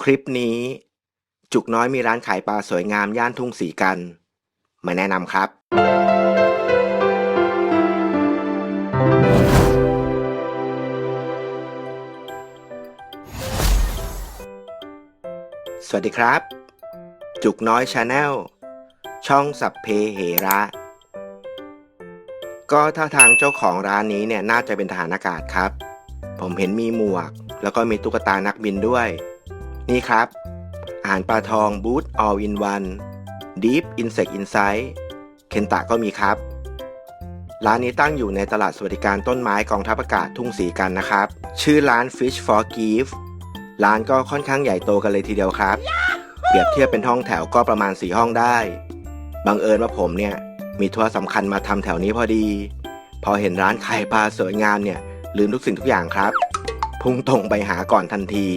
คลิปนี้ จุกน้อยมีร้านขายปลาสวยงามย่านทุ่งสีกัน มาแนะนำครับ สวัสดีครับ จุกน้อยชาแนลช่องสับเพเหระ ก็ถ้าทางเจ้าของร้านนี้เนี่ยน่าจะเป็นทหารอากาศครับ ผมเห็นมีหมวก แล้วก็มีตุ๊กตานักบินด้วย นี่ครับ อาหารปลาทองบูธ all in one deep insect insight เคนตะก็มีครับ ร้านนี้ตั้งอยู่ในตลาดสวัสดิการต้นไม้กองทัพอากาศทุ่งสีกันนะครับ ชื่อร้าน Fish for Gift ร้านก็ค่อนข้างใหญ่โตกันเลยทีเดียวครับ เปรียบเทียบเป็นห้องแถวก็ประมาณ 4 ห้องได้ บังเอิญว่าผมเนี่ย มีทัวร์สำคัญมาทำแถวนี้พอดี พอเห็นร้านไขายปลาสวยงามเนี่ยลืมทุกสิ่งทุกอย่างครับ พุ่งตรงไปหาก่อนทันที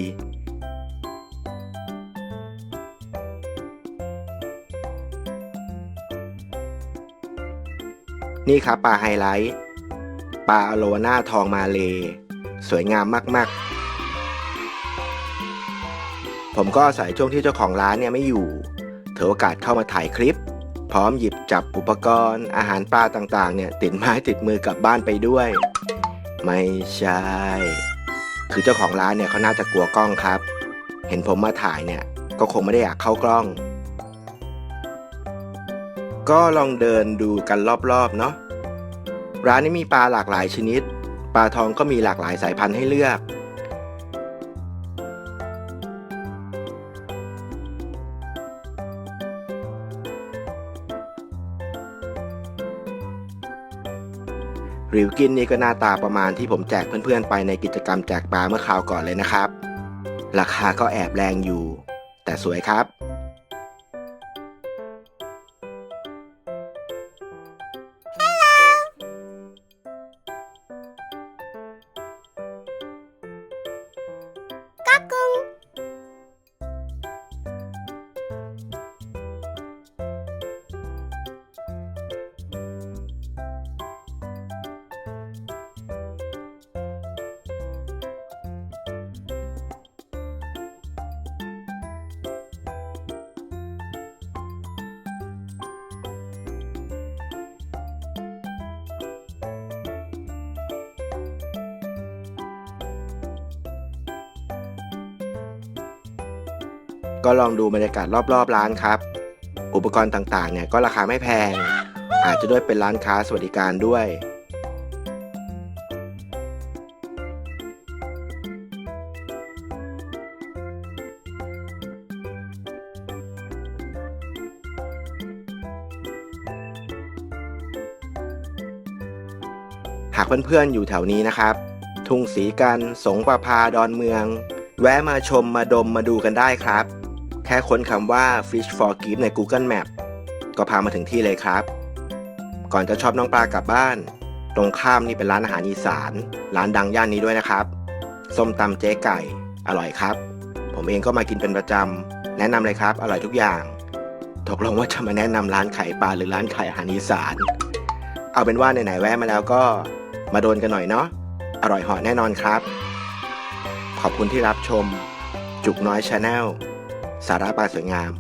นี่ครับปลาไฮไลท์ปลาอโลวาน่าทองมาเล สวยงามมากๆ ผมก็อาศัยช่วงที่เจ้าของร้านเนี่ยไม่อยู่ถือโอกาสเข้ามาถ่ายคลิป พร้อมหยิบจับอุปกรณ์ อาหารปลาต่างๆ เนี่ยติดไม้ติดมือกลับบ้านไปด้วย ไม่ใช่ คือเจ้าของร้านเนี่ยเขาน่าจะกลัวกล้องครับ เห็นผมมาถ่ายเนี่ยก็คงไม่ได้อยากเข้ากล้อง ก็ลองเดินดูกันรอบๆเนาะร้านนี้มีปลาหลากหลายชนิด ปลาทองก็มีหลากหลายสายพันธุ์ให้เลือก หริวกินนี่ก็หน้าตาประมาณที่ผมแจกเพื่อนๆ ไปในกิจกรรมแจกปลาเมื่อคราวก่อนเลยนะครับ ราคาก็แอบแรงอยู่ แต่สวยครับ ก็ลองดูบรรยากาศรอบๆร้านครับ อุปกรณ์ต่างๆเนี่ยก็ราคาไม่แพง อาจจะด้วยเป็นร้านค้าสวัสดิการด้วย หากเพื่อนๆอยู่แถวนี้นะครับ ทุ่งสีกัน สงประพาดอนเมือง แวะมาชมมาดมมาดูกันได้ครับ แค่ค้นคำว่า fish for gift ใน Google Map ก็พามาถึงที่เลยครับ ก่อนจะชอบน้องปลากลับบ้าน ตรงข้ามนี่เป็นร้านอาหารอีสาน ร้านดังย่านนี้ด้วยนะครับ ส้มตำเจ๊ไก่ อร่อยครับ ผมเองก็มากินเป็นประจำ แนะนำเลยครับ อร่อยทุกอย่าง ตกลงว่าจะมาแนะนำร้านขายปลาหรือร้านขายอาหารอีสาน เอาเป็นว่าไหนๆแวะมาแล้วก็มาโดนกันหน่อยเนาะ อร่อยหาะแน่นอนครับ ขอบคุณที่รับชม จุกน้อยชาแนล สาระปลาสวยงาม